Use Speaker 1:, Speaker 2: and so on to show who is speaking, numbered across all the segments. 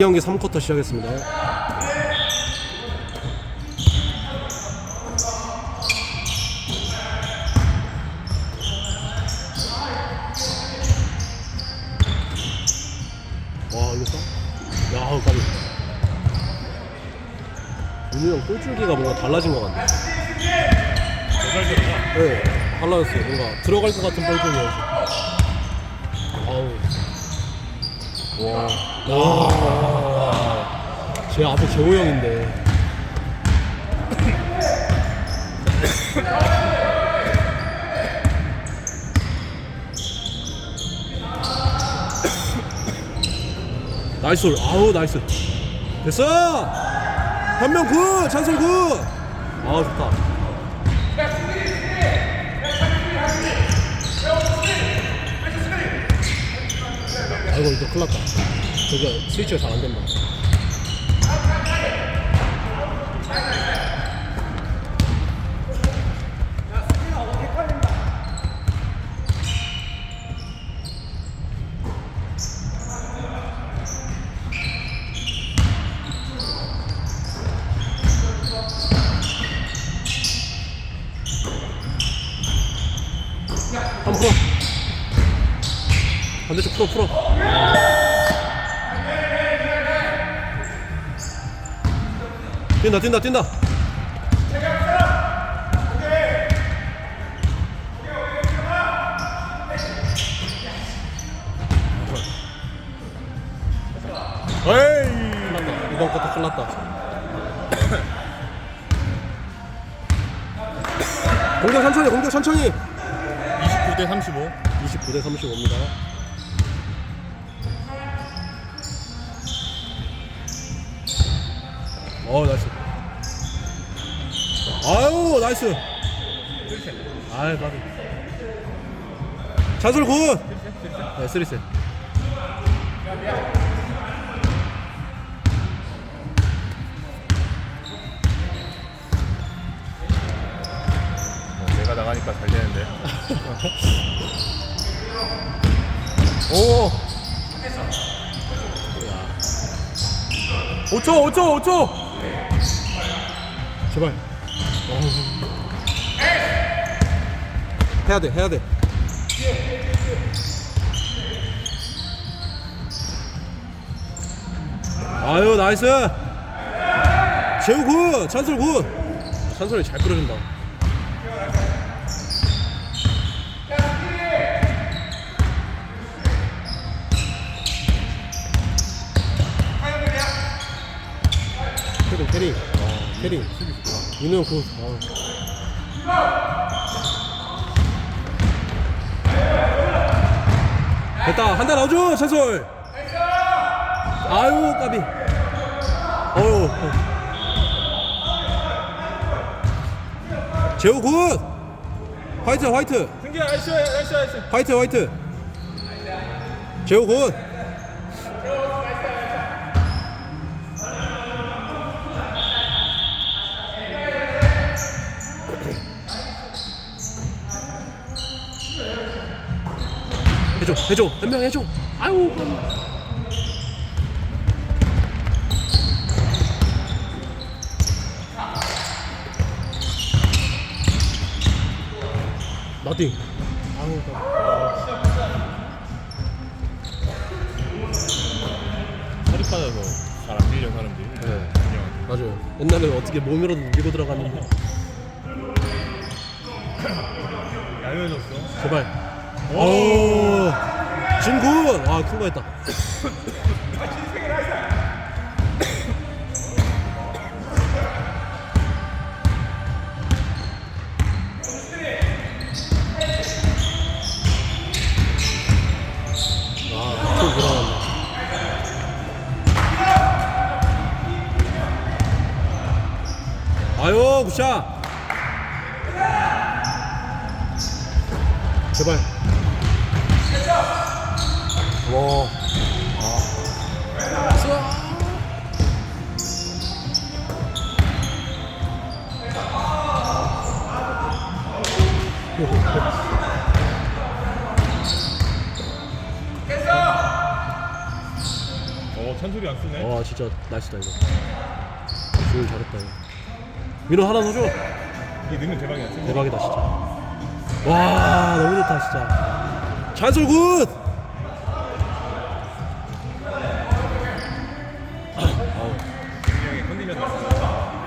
Speaker 1: 경기 3쿼터 시작했습니다. 와 이거 싸? 야 까비 윤우 형 꼴줄기가 뭔가 달라진 것 같네. 네 달라졌어요 뭔가 들어갈 것 같은 뻘쭘이어서 아우 와 제 앞에 재호 형인데 나이스 홀. 아우 나이스 됐어 한명 굿! 찬솔 굿! 아 좋다 아이고 이거 큰일 났다 저기 스위치가 잘 안 된다. 한번 풀어. 반대쪽 풀어 풀어 뛴다 뛴다 뛴다
Speaker 2: 에이.
Speaker 1: 이번 것도 큰일났다 공격 천천히 공격 천천히
Speaker 2: 29 대 35.
Speaker 1: 29 대 35입니다 어 나이스 아유 나이스 아이 바비 찬솔 굿 네, 쓰리셋
Speaker 2: 어, 내가 나가니까 잘 되는데. 오. 5초, 5초, 5초.
Speaker 1: 제발. 해야 돼 해야 돼. 아유 나이스. 재우 굿 찬솔 굿. 찬솔이 잘 끌어준다. 캐링 캐 윤우 형 굿. 아. 됐다. 한단 넣어줘 찬솔. 아유 까비. 어우 재호 굿. 화이트 화이트.
Speaker 2: 승기야, 나이스, 나이스, 나이스.
Speaker 1: 화이트 화이트. 재호 굿 해줘 해줘. 한 명 해줘. 아유 나띵 아유
Speaker 2: 허리 빠져서 잘안 밀려, 사람들이.
Speaker 1: 네.
Speaker 2: 그냥.
Speaker 1: 맞아요. 옛날에 어떻게 몸이라도 밀고 들어갔는데
Speaker 2: 야유해졌어.
Speaker 1: 제발. 오 진군 아큰 거 했다 아유 굿샷 제발 와
Speaker 2: 어, 찬 찬소리 안 쓰네.
Speaker 1: 와 진짜 나이스다 이거 조율 잘했다 이거 민호 하나 더 줘.
Speaker 2: 이게 넣으면 대박이야.
Speaker 1: 대박이다 진짜 와 너무 좋다 진짜 찬솔 굿
Speaker 2: 분명히 컨디션 났어.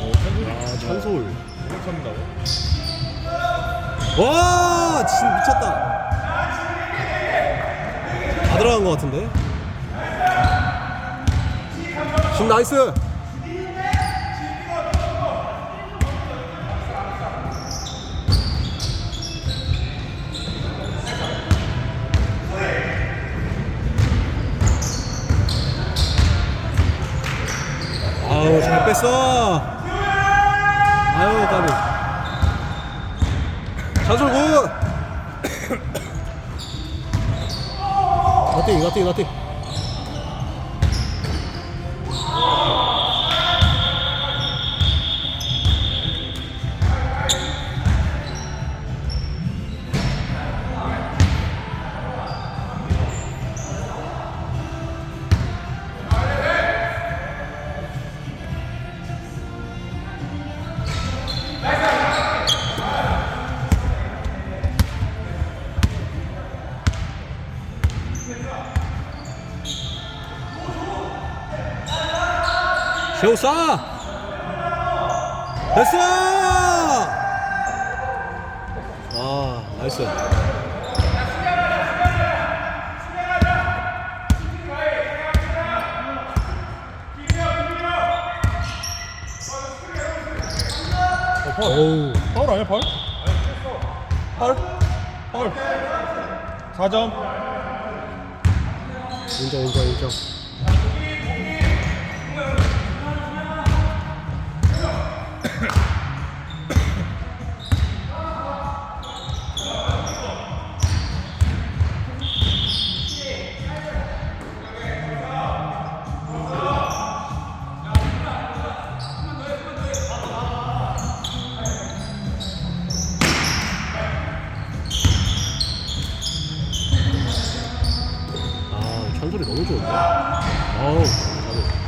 Speaker 2: 오, 찬소리. 생각합니다.
Speaker 1: 와 진짜 미쳤다. 다 들어간 것 같은데? 진 나이스! 아우 잘 뺐어 아유 까비 찬솔 굿 나띵 나 세우 싸 됐어 아 나이스
Speaker 2: 어, 파울 아니야, 파울? 파울? 파울. 4점.
Speaker 1: 인정 인정 인정 아 찬소리 너무 좋은데 아우 잘해.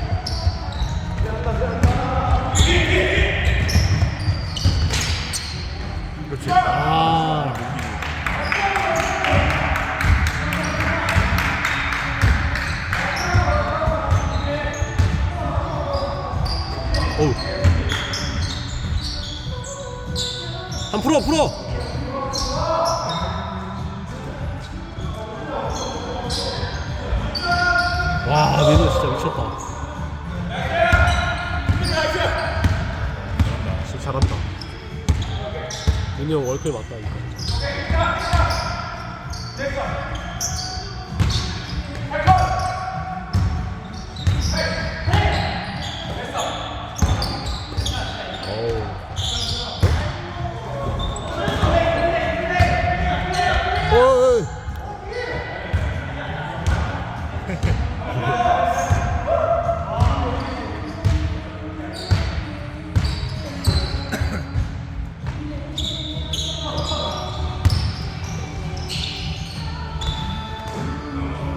Speaker 2: 그렇지.
Speaker 1: 아. 어우. 한 풀어 풀어. 와 민우 진짜 미쳤다 진짜 잘한다 민우 형 월클 맞다 이거 어우. 어이.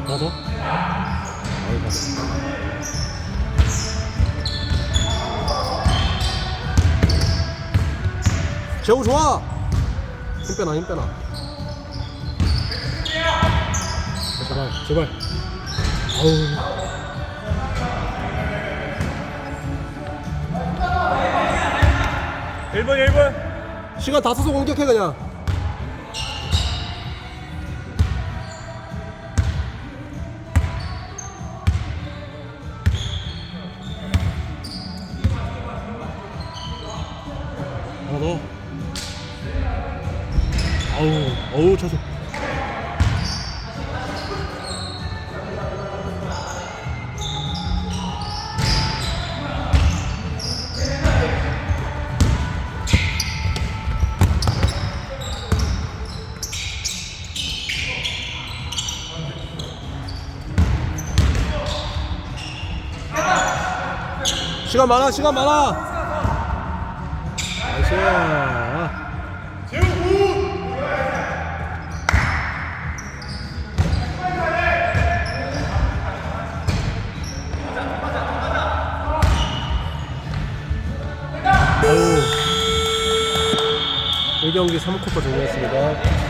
Speaker 1: 나도? 아이 가자. 재우 좋아! 힘 빼놔 힘 빼놔 제발 제발 아우
Speaker 2: 1번, 1번.
Speaker 1: 시간 다 써서 공격해 그냥 하나 더 아우 어우 차서 시간 많아 시간 많아. 나이스. 어우 1경기 3쿼터 종료했습니다